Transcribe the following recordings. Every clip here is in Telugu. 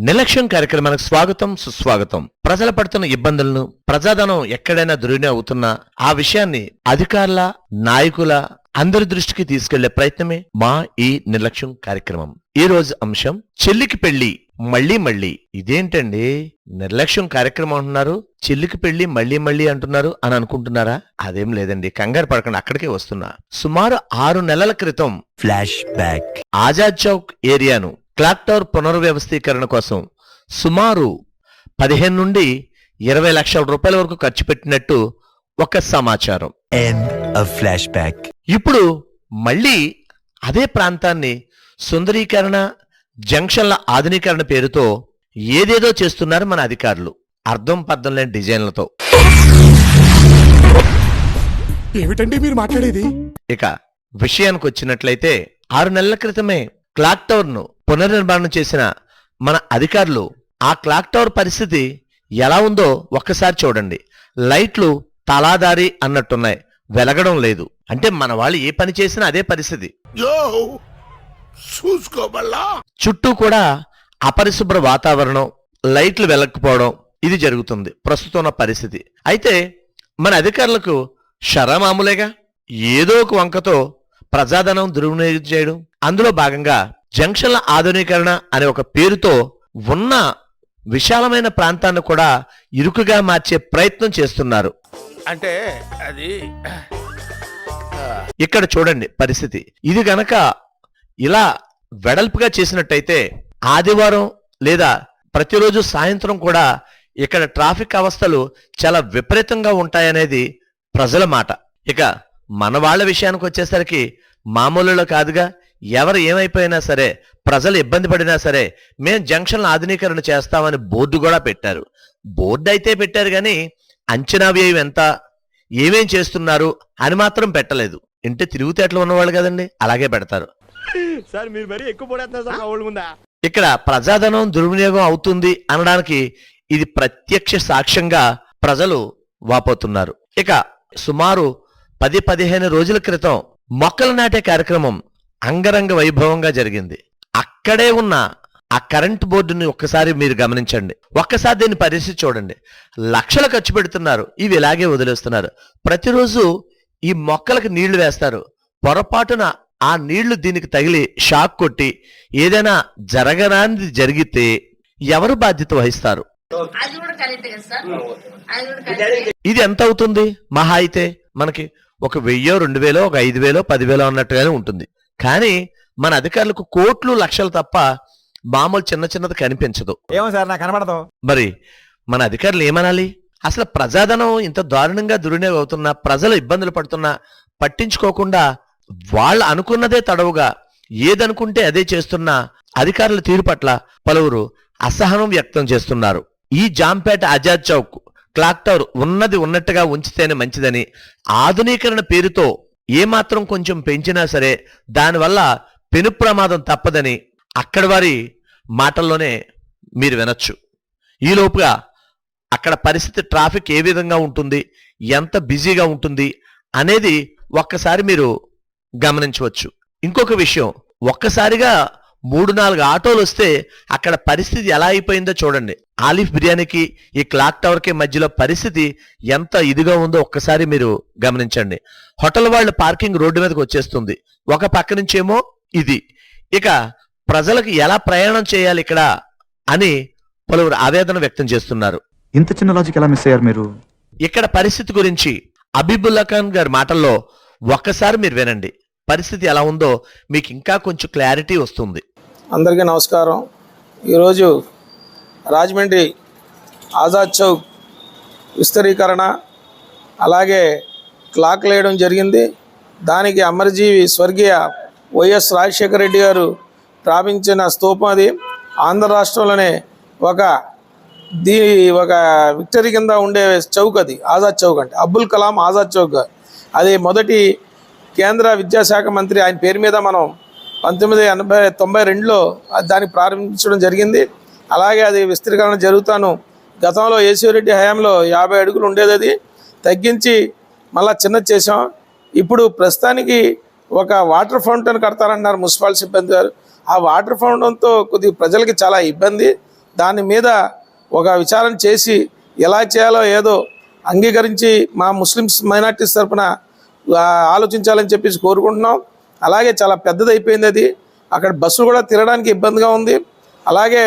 నిర్లక్ష్యం కార్యక్రమానికి స్వాగతం సుస్వాగతం. ప్రజలు పడుతున్న ఇబ్బందులను ప్రజాధనం ఎక్కడైనా దుర్వినియోగం అవుతున్నా ఆ విషయాన్ని అధికారుల నాయకుల అందరి దృష్టికి తీసుకెళ్ళే ప్రయత్నమే మా ఈ నిర్లక్ష్యం కార్యక్రమం. ఈ రోజు అంశం చెల్లికి పెళ్ళి మళ్ళీ మళ్ళీ. ఇదేంటండి? నిర్లక్ష్యం కార్యక్రమం అంటున్నారు చెల్లికి పెళ్ళి మళ్ళీ మళ్ళీ అంటున్నారు అని అనుకుంటున్నారా? అదేం లేదండి కంగారు పడకండి అక్కడికే వస్తున్నా. సుమారు ఆరు నెలల క్రితం ఫ్లాష్ బ్యాక్ ఆజాద్ చౌక్ ఏరియాను క్లాక్ టవర్ పునర్వ్యవస్థీకరణ కోసం సుమారు పదిహేను నుండి ఇరవై లక్షల రూపాయల వరకు ఖర్చు పెట్టినట్టు ఒక సమాచారం. ఎండ్ ఆఫ్ ఫ్లాష్ బ్యాక్ ఇప్పుడు మళ్ళీ అదే ప్రాంతాన్ని సుందరీకరణ జంక్షన్ల ఆధునీకరణ పేరుతో ఏదేదో చేస్తున్నారు మన అధికారులు. అర్థం పర్థం లేని డిజైన్లతో. ఏమిటండి మీరు మాట్లాడేది? ఇక విషయానికి వచ్చినట్లయితే ఆరు నెలల క్రితమే క్లాక్ టవర్ను పునర్నిర్మాణం చేసిన మన అధికారులు ఆ క్లాక్ టవర్ పరిస్థితి ఎలా ఉందో ఒక్కసారి చూడండి. లైట్లు తలాదారి అన్నట్టున్నాయి. వెలగడం లేదు. అంటే మన వాళ్ళు ఏ పని చేసినా అదే పరిస్థితి. చుట్టూ కూడా అపరిశుభ్ర వాతావరణం లైట్లు వెలకపోవడం ఇది జరుగుతుంది. ప్రస్తుతం ఉన్న పరిస్థితి. అయితే మన అధికారులకు షరా మామూలేగా? ఏదో ఒక వంకతో ప్రజాధనం దుర్వినియోగం చేయడం. అందులో భాగంగా జంక్షన్ల ఆధునీకరణ అనే ఒక పేరుతో ఉన్న విశాలమైన ప్రాంతాన్ని కూడా ఇరుకుగా మార్చే ప్రయత్నం చేస్తున్నారు. అంటే అది ఇక్కడ చూడండి పరిస్థితి. ఇది గనక ఇలా వెడల్పుగా చేసినట్టయితే ఆదివారం లేదా ప్రతిరోజు సాయంత్రం కూడా ఇక్కడ ట్రాఫిక్ అవస్థలు చాలా విపరీతంగా ఉంటాయనేది ప్రజల మాట. ఇక మన వాళ్ళ విషయానికి వచ్చేసరికి మామూలులో కాదుగా ఎవరు ఏమైపోయినా సరే ప్రజలు ఇబ్బంది పడినా సరే మేం జంక్షన్ల ఆధునీకరణ చేస్తామని బోర్డు కూడా పెట్టారు. బోర్డు అయితే పెట్టారు కానీ అంచనా వ్యయం ఎంత ఏమేం చేస్తున్నారు అని మాత్రం పెట్టలేదు. ఇంటే తిరుగుతేటలు ఉన్నవాళ్ళు కదండి అలాగే పెడతారు. సార్ మీరు ఎక్కువ ఇక్కడ ప్రజాధనం దుర్వినియోగం అవుతుంది అనడానికి ఇది ప్రత్యక్ష సాక్ష్యంగా ప్రజలు వాపోతున్నారు. ఇక సుమారు పది పదిహేను రోజుల క్రితం మొక్కలు నాటే కార్యక్రమం అంగరంగ వైభవంగా జరిగింది. అక్కడే ఉన్న ఆ కరెంట్ బోర్డుని ఒక్కసారి మీరు గమనించండి. ఒక్కసారి దీన్ని పరిస్థితి చూడండి. లక్షలు ఖర్చు పెడుతున్నారు. ఇవి ఇలాగే వదిలేస్తున్నారు. ప్రతిరోజు ఈ మొక్కలకు నీళ్ళు వేస్తారు. పొరపాటున ఆ నీళ్ళు దీనికి తగిలి షాక్ కొట్టి ఏదైనా జరగరానిది జరిగితే ఎవరు బాధ్యత వహిస్తారు? ఇది ఎంత అవుతుంది? మహా అయితే మనకి ఒక వెయ్యో రెండు వేలో ఒక ఐదు వేలో పదివేలో అన్నట్టుగానే ఉంటుంది. కానీ మన అధికారులకు కోట్లు లక్షలు తప్ప మామూలు చిన్న చిన్నది కనిపించదు. ఏమో సార్ నాకు కనబడదు. మరి మన అధికారులు ఏమనాలి? అసలు ప్రజాధనం ఇంత దారుణంగా దుర్వినియోగం అవుతున్నా ప్రజలు ఇబ్బందులు పడుతున్నా పట్టించుకోకుండా వాళ్ళు అనుకున్నదే తడవుగా ఏదనుకుంటే అదే చేస్తున్న అధికారుల తీరు పట్ల పలువురు అసహనం వ్యక్తం చేస్తున్నారు. ఈ జాంపేట ఆజాద్ చౌక్ క్లాక్ టవర్ ఉన్నది ఉన్నట్టుగా ఉంచితేనే మంచిదని ఆధునీకరణ పేరుతో ఏమాత్రం కొంచెం పెంచినా సరే దానివల్ల పెను ప్రమాదం తప్పదని అక్కడి వారి మాటల్లోనే మీరు వినొచ్చు. ఈలోపుగా అక్కడ పరిస్థితి ట్రాఫిక్ ఏ విధంగా ఉంటుంది ఎంత బిజీగా ఉంటుంది అనేది ఒక్కసారి మీరు గమనించవచ్చు. ఇంకొక విషయం ఒక్కసారిగా మూడు నాలుగు ఆటోలు వస్తే అక్కడ పరిస్థితి ఎలా అయిపోయిందో చూడండి. ఆలిఫ్ బిర్యానీకి ఈ క్లాక్ టవర్కి మధ్యలో పరిస్థితి ఎంత ఇదిగా ఉందో ఒక్కసారి మీరు గమనించండి. హోటల్ వాళ్ళ పార్కింగ్ రోడ్డు మీదకి వచ్చేస్తుంది. ఒక పక్క నుంచేమో ఇది. ఇక ప్రజలకు ఎలా ప్రయాణం చేయాలి ఇక్కడ అని పలువురు ఆవేదన వ్యక్తం చేస్తున్నారు. ఇంత చిన్న లాజిక్ ఎలా మిస్ అయ్యారు మీరు? ఇక్కడ పరిస్థితి గురించి అబీబుల్లా ఖాన్ గారి మాటల్లో ఒక్కసారి మీరు వినండి. పరిస్థితి ఎలా ఉందో మీకు ఇంకా కొంచెం క్లారిటీ వస్తుంది. అందరికీ నమస్కారం. ఈరోజు రాజమండ్రి ఆజాద్ చౌక్ విస్తరీకరణ అలాగే క్లాక్ వేయడం జరిగింది. దానికి అమరజీవి స్వర్గీయ వైఎస్ రాజశేఖర రెడ్డి గారు ప్రాపించిన స్తూపం అది. ఆంధ్ర రాష్ట్రంలోనే ఒక దీ ఒక విక్టరీ కింద ఉండే చౌక్ అది ఆజాద్ చౌక్ అంటే. అబ్దుల్ కలాం ఆజాద్ చౌక్. అది మొదటి కేంద్ర విద్యాశాఖ మంత్రి ఆయన పేరు మీద మనం పంతొమ్మిది ఎనభై తొంభై రెండులో దాన్ని ప్రారంభించడం జరిగింది. అలాగే అది విస్తీకరణ జరుగుతాను. గతంలో రెడ్డి హయాంలో యాభై అడుగులు ఉండేది అది. తగ్గించి మళ్ళా చిన్నది చేసాం ఇప్పుడు ప్రస్తుతానికి ఒక వాటర్ ఫౌంటైన్ కడతారన్నారు మున్సిపల్ సిబ్బంది గారు. ఆ వాటర్ ఫౌంటైన్తో కొద్ది ప్రజలకి చాలా ఇబ్బంది. దాని మీద ఒక విచారణ చేసి ఎలా చేయాలో ఏదో అంగీకరించి మా ముస్లిమ్స్ మైనార్టీస్ తరఫున ఆలోచించాలని చెప్పేసి కోరుకుంటున్నాం. అలాగే చాలా పెద్దది అయిపోయింది అది. అక్కడ బస్సులు కూడా తిరగడానికి ఇబ్బందిగా ఉంది. అలాగే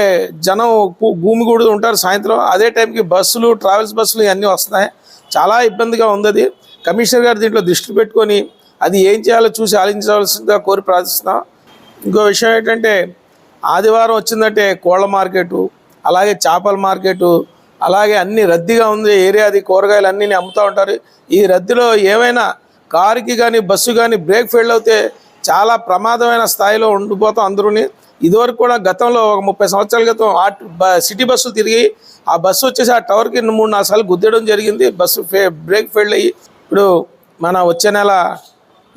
జనం భూమి కూడా ఉంటారు సాయంత్రం. అదే టైంకి బస్సులు ట్రావెల్స్ బస్సులు ఇవన్నీ వస్తున్నాయి. చాలా ఇబ్బందిగా ఉంది అది. కమిషనర్ గారు దీంట్లో దృష్టి పెట్టుకొని అది ఏం చేయాలో చూసి ఆలోచించవలసిందిగా కోరి ప్రార్థిస్తున్నాం. ఇంకో విషయం ఏంటంటే ఆదివారం వచ్చిందంటే కోళ్ళ మార్కెటు అలాగే చేపల మార్కెటు అలాగే అన్ని రద్దీగా ఉంది. ఏరియా అది కూరగాయలు అన్నీ అమ్ముతూ ఉంటారు. ఈ రద్దీలో ఏమైనా కారుకి కానీ బస్సు కానీ బ్రేక్ ఫెయిల్ అవుతే చాలా ప్రమాదమైన స్థాయిలో ఉండిపోతాం అందరూని. ఇదివరకు కూడా గతంలో ఒక ముప్పై సంవత్సరాల క్రితం ఆ బ- సిటీ బస్సులు తిరిగి ఆ బస్సు వచ్చేసి ఆ టవర్కి మూడు నాలుగు సార్లు గుద్దేయడం జరిగింది. బస్సు ఫే బ్రేక్ ఫెయిల్ అయ్యి ఇప్పుడు మన వచ్చే నెల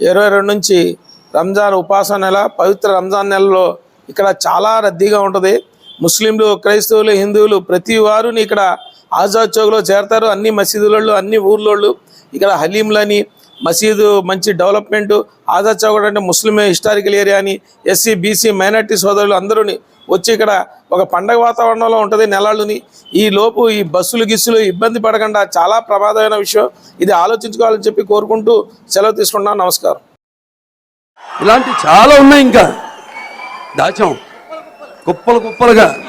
ఇరవై రెండు నుంచి రంజాన్ ఉపాసన నెల పవిత్ర రంజాన్ నెలలో ఇక్కడ చాలా రద్దీగా ఉంటుంది. ముస్లింలు క్రైస్తవులు హిందువులు ప్రతి వారుని ఇక్కడ ఆజాద్ చౌక్లో చేరతారు. అన్ని మసీదులలో అన్ని ఊర్లోళ్ళు. ఇక్కడ హలీంలని మసీదు మంచి డెవలప్మెంట్ ఆజాద్ చౌక్ అంటే ముస్లిం హిస్టారికల్ ఏరియా అని ఎస్సీ బీసీ మైనార్టీ సోదరులు అందరూని వచ్చి ఇక్కడ ఒక పండగ వాతావరణంలో ఉంటుంది నెలాళ్ళుని ఈ లోపు ఈ బస్సులు గిస్సులు ఇబ్బంది పడకుండా చాలా ప్రమాదమైన విషయం. ఇది ఆలోచించుకోవాలని చెప్పి కోరుకుంటూ సెలవు తీసుకుంటున్నాను. నమస్కారం. ఇలాంటి చాలా ఉన్నాయి ఇంకా. దాచాం. కుప్పలు కుప్పలుగా.